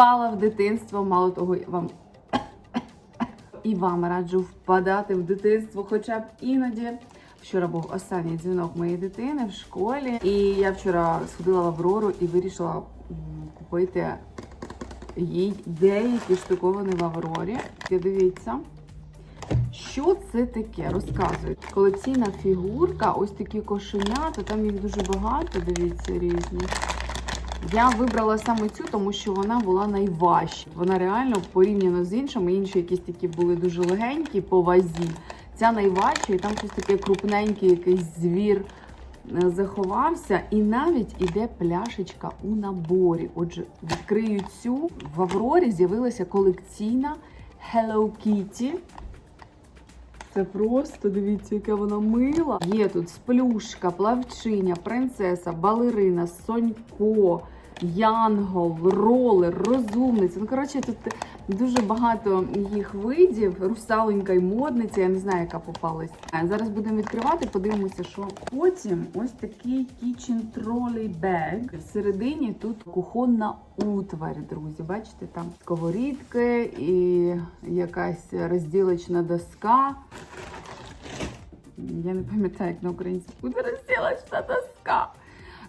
впала в дитинство. Мало того, я вам і вам раджу впадати в дитинство, хоча б іноді. Вчора був останній дзвінок моєї дитини в школі, і я вчора сходила в Аврору і вирішила купити їй деякі штуковини в Аврорі. І дивіться, що це таке? Розказують. Колекційна фігурка, ось такі кошенята, там їх дуже багато, дивіться, різні. Я вибрала саме цю, тому що вона була найважча. Вона реально порівняно з іншими, інші якісь такі були дуже легенькі по вазі. Ця найважча, і там щось таке крупненький якийсь звір е, заховався. І навіть іде пляшечка у наборі. Отже, відкрию цю. В Аврорі з'явилася колекційна Hello Kitty. Це просто дивіться, яка вона мила. Є тут сплюшка, плавчиня, принцеса, балерина, сонько, янгол, ролер, розумниця. Ну, коротше, тут дуже багато їх видів. Русаленька і модниця. Я не знаю, яка попалась. Зараз будемо відкривати, подивимося, що потім ось такий kitchen trolley bag. Всередині тут кухонна утварь, друзі. Бачите, там сковорідки і якась розділочна доска. Я не пам'ятаю, як на українській буде розділочна доска.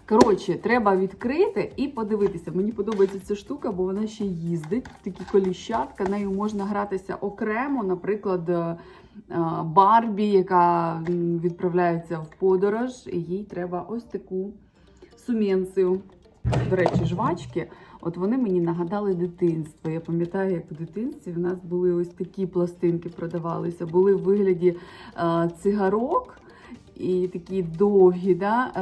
Коротше, треба відкрити і подивитися. Мені подобається ця штука, бо вона ще їздить. Такі коліщатка, нею можна гратися окремо, наприклад, е, е, Барбі, яка відправляється в подорож, і їй треба ось таку сум'янцію. До речі, жвачки. От вони мені нагадали дитинство. Я пам'ятаю, як в дитинстві в нас були ось такі пластинки продавалися. Були в вигляді е, цигарок і такі довгі, да?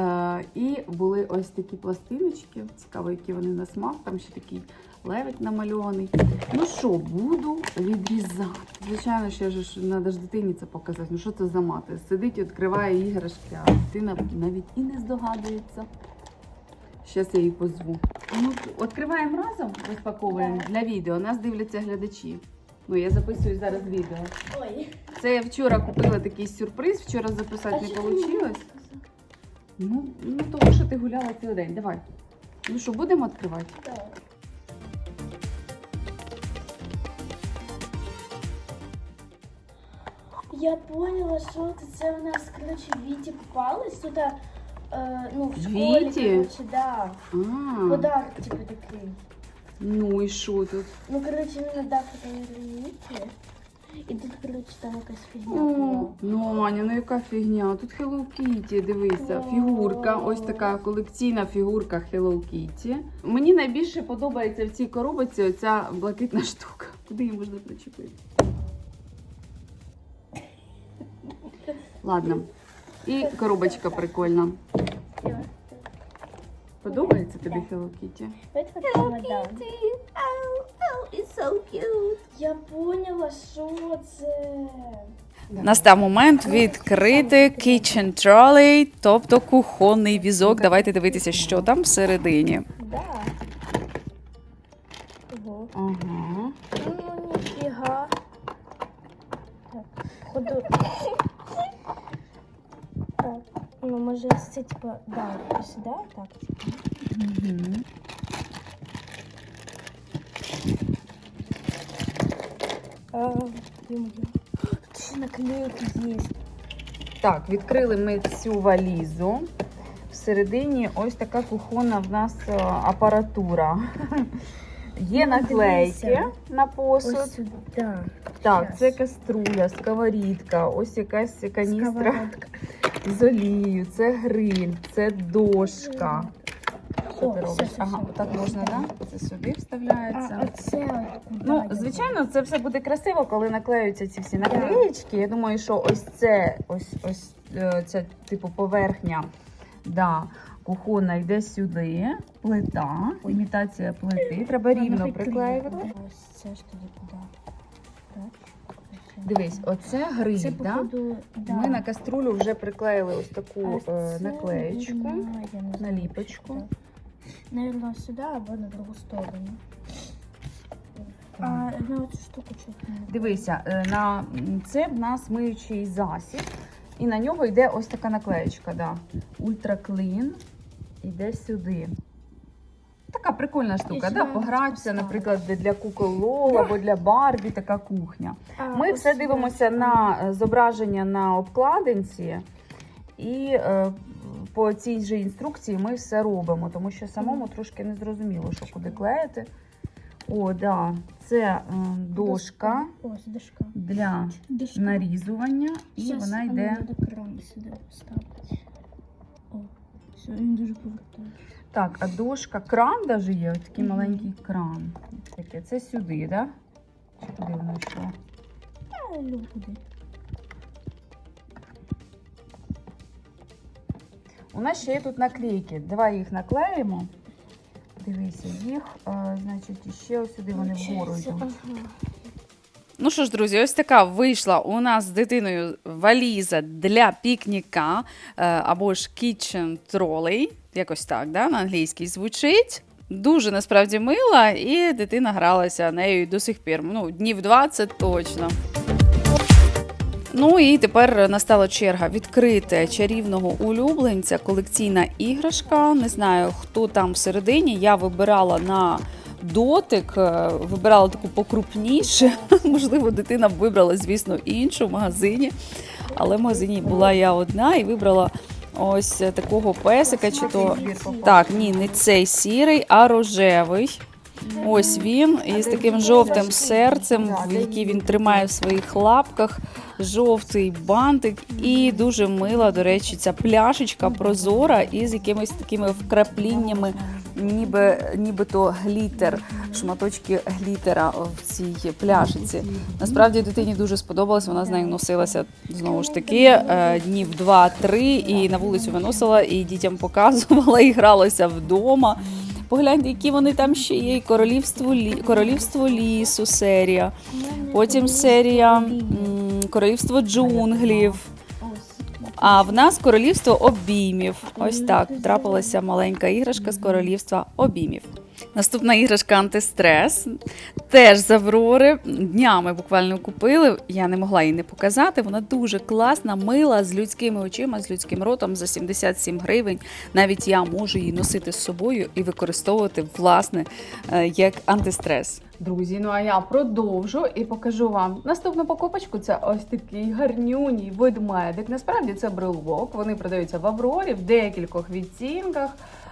е, і були ось такі пластиночки. Цікаво, які вони на смак. Там ще такий левик намальований. Ну що, буду відрізати. Звичайно, ще ж треба ж дитині це показати. Ну що це за мати? Сидить, відкриває іграшки, а дитина навіть і не здогадується. Зараз я її позву. Ну, відкриваємо разом, розпаковуємо для відео. Нас дивляться глядачі. Ну, я записую зараз відео. Ой. Це я вчора купила такий сюрприз, вчора записати не ти мені вийшло. Ну, ну, тому що ти гуляла цілий день. Давай. Ну що, будемо відкривати? Так. Я поняла, що це, це у нас, короче, Віті попалось туди, е, ну, в школі, короче, да. А, Подарок, типу, такий. Ну і що тут? Ну, короче, він надав фотографію Віті. І тут, короче, там якась фігня О, ну, Аня, ну яка фігня? Тут Hello Kitty, дивися, фігурка, ось така колекційна фігурка Hello Kitty. Мені найбільше подобається в цій коробці оця блакитна штука. Куди її можна причепити? Ладно. І коробочка прикольна. Подобається тобі Hello Kitty? Давайте чемодан. Я поняла, що це. Настав момент відкрити kitchen trolley, тобто кухонний візок. Давайте дивитися, що там всередині. Да. Ого. Ага. Ну, ніфіга. Так, ходу. Так, ну, може, це, типа, да, сюди, так, типа. Угу. А. Тут наклейки є. Так, відкрили ми цю валізу. Всередині ось така кухонна в нас е, апаратура. Є Ну, наклейки дивися. на посуд. Ось сюди. Да. Так, це каструля, сковорідка, ось якась каністра Сковородка. з олією, це гриль, це дошка. Що О, ти все, робиш? все, Ага, все. отак можна, так? Да? Це сюди А, вставляється. оце куди Ну, я звичайно, це все буде красиво, коли наклеються ці всі наклеєчки. Я думаю, що ось це, ось ось е, ця типу поверхня, да, кухонна йде сюди, плита, імітація плити. Треба рівно приклеювати. Ось це ж тоді куди? Дивись, оце гриль, Це, да? походу, да. Ми на каструлю вже приклеїли ось таку е, наклеєчку. наліпочку. Наверно, сюди або на другу сторону. А на цю штуку чуть не Дивися, е, на це в нас миючий засіб, і на нього йде ось така наклеєчка, да. Ультра Clean. Іде сюди. Така прикольна штука, да? погратися, наприклад, для кукол або для Барбі така кухня. Ми все дивимося на е, зображення на обкладинці, і е, по цій же інструкції ми все робимо, тому що самому трошки не зрозуміло, що куди клеїти. О, да, це е, дошка Ось дошка. для Дошка. нарізування, і Щас, вона ну, йде. сюди поставити. О, все, він дуже повертає. Так, а дошка, кран даже є, ось такий Мгм. маленький кран. Таке, це сюди, так? Да? Чи куди воно йшло? А, люди. У нас ще є тут наклейки. Давай їх наклеїмо. Дивися, їх, е, значить, ще ось сюди вони вгору йдуть. Ну що ж, друзі, ось така вийшла у нас з дитиною валіза для пікніка е, або ж kitchen trolley, якось так, да, на англійській звучить. Дуже насправді мила, і дитина гралася нею до сих пір. Ну, днів 20 точно. Ну і тепер настала черга відкрити чарівного улюбленця, колекційна іграшка. Не знаю, хто там всередині. Я вибирала на дотик, е, вибирала таку покрупніше. Можливо, дитина б вибрала, звісно, іншу в магазині. Але в магазині була я одна і вибрала ось такого песика. Чи то так, ні, не цей сірий, а рожевий. Ось він із таким жовтим серцем, в який він тримає в своїх лапках, жовтий бантик, і дуже мила, до речі, ця пляшечка прозора із якимись такими вкрапліннями, ніби нібито глітер, шматочки глітера в цій пляшиці. Насправді дитині дуже сподобалось, вона з нею носилася знову ж таки е, днів два-три, і на вулицю виносила, і дітям показувала, і гралася вдома. Погляньте, які вони там ще є. Королівство, лі... королівство лісу серія. Потім серія Королівство джунглів. А в нас королівство обіймів. Ось так трапилася маленька іграшка з королівства обіймів. Наступна іграшка антистрес. Теж з Аврори. Днями буквально купили. Я не могла її не показати. Вона дуже класна, мила, з людськими очима, з людським ротом за 77 гривень. Навіть я можу її носити з собою і використовувати власне е, як антистрес. Друзі, ну а я продовжу і покажу вам наступну покупочку. Це ось такий гарнюній ведмедик. Насправді це брелок. Вони продаються в Аврорі в декількох відцінках.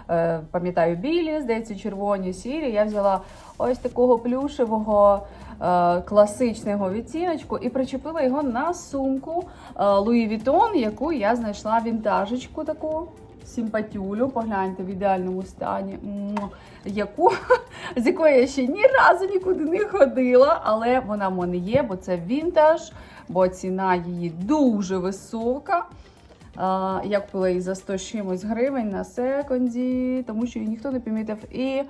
Е, Пам'ятаю, білі, здається, червоні, сірі. Я взяла ось такого плюшевого е, класичного відціночку і причепила його на сумку е, Louis Vuitton, яку я знайшла вінтажечку таку. Симпатюлю, погляньте в ідеальному стані, яку з якої я ще ні разу нікуди не ходила, але вона в мене є, бо це вінтаж, бо ціна її дуже висока. Я купила її за 100 чимось гривень на секонді, тому що її ніхто не помітив. І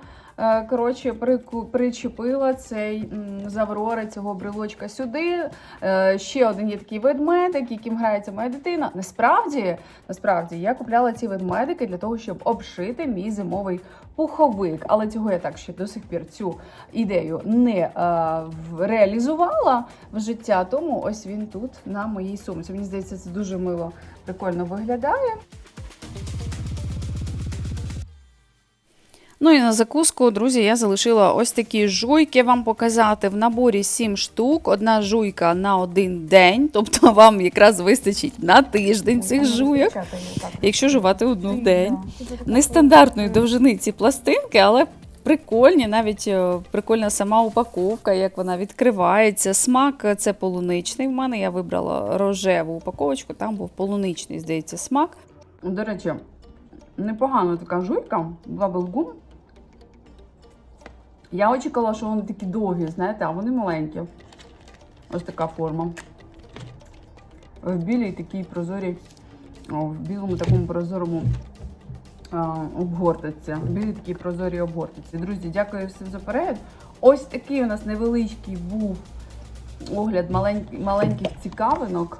коротше прику- причепила цей м, з Аврори цього брелочка сюди. Е, Ще один є такий ведмедик, яким грається моя дитина. Насправді, насправді я купляла ці ведмедики для того, щоб обшити мій зимовий пуховик. Але цього я так ще до сих пір цю ідею не е, реалізувала в життя. Тому ось він тут на моїй сумці. Мені здається, це дуже мило, прикольно виглядає. Ну і на закуску, друзі, я залишила ось такі жуйки вам показати. В наборі 7 штук, одна жуйка на один день, тобто вам якраз вистачить на тиждень цих жуйок, якщо жувати одну в день. Нестандартної довжини ці пластинки, але прикольні, навіть е, прикольна сама упаковка, як вона відкривається. Смак е, це полуничний. В мене я вибрала рожеву упаковочку, там був полуничний, здається, смак. До речі, непогана така жуйка, баблгум. Я очікувала, що вони такі довгі, знаєте, а вони маленькі. Ось така форма. В білій такій прозорій, в білому такому прозорому обгортиці. В білій такій прозорій обгортиці. Друзі, дякую всім за перегляд. Ось такий у нас невеличкий був огляд маленьких, маленьких цікавинок.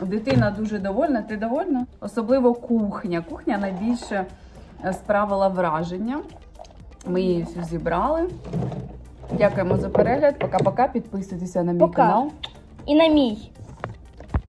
Дитина дуже довольна. Ти довольна? Особливо кухня. Кухня найбільше справила враження. Ми її всю зібрали. Дякуємо за перегляд. Пока-пока. Підписуйтеся на мій Пока. канал. І на мій.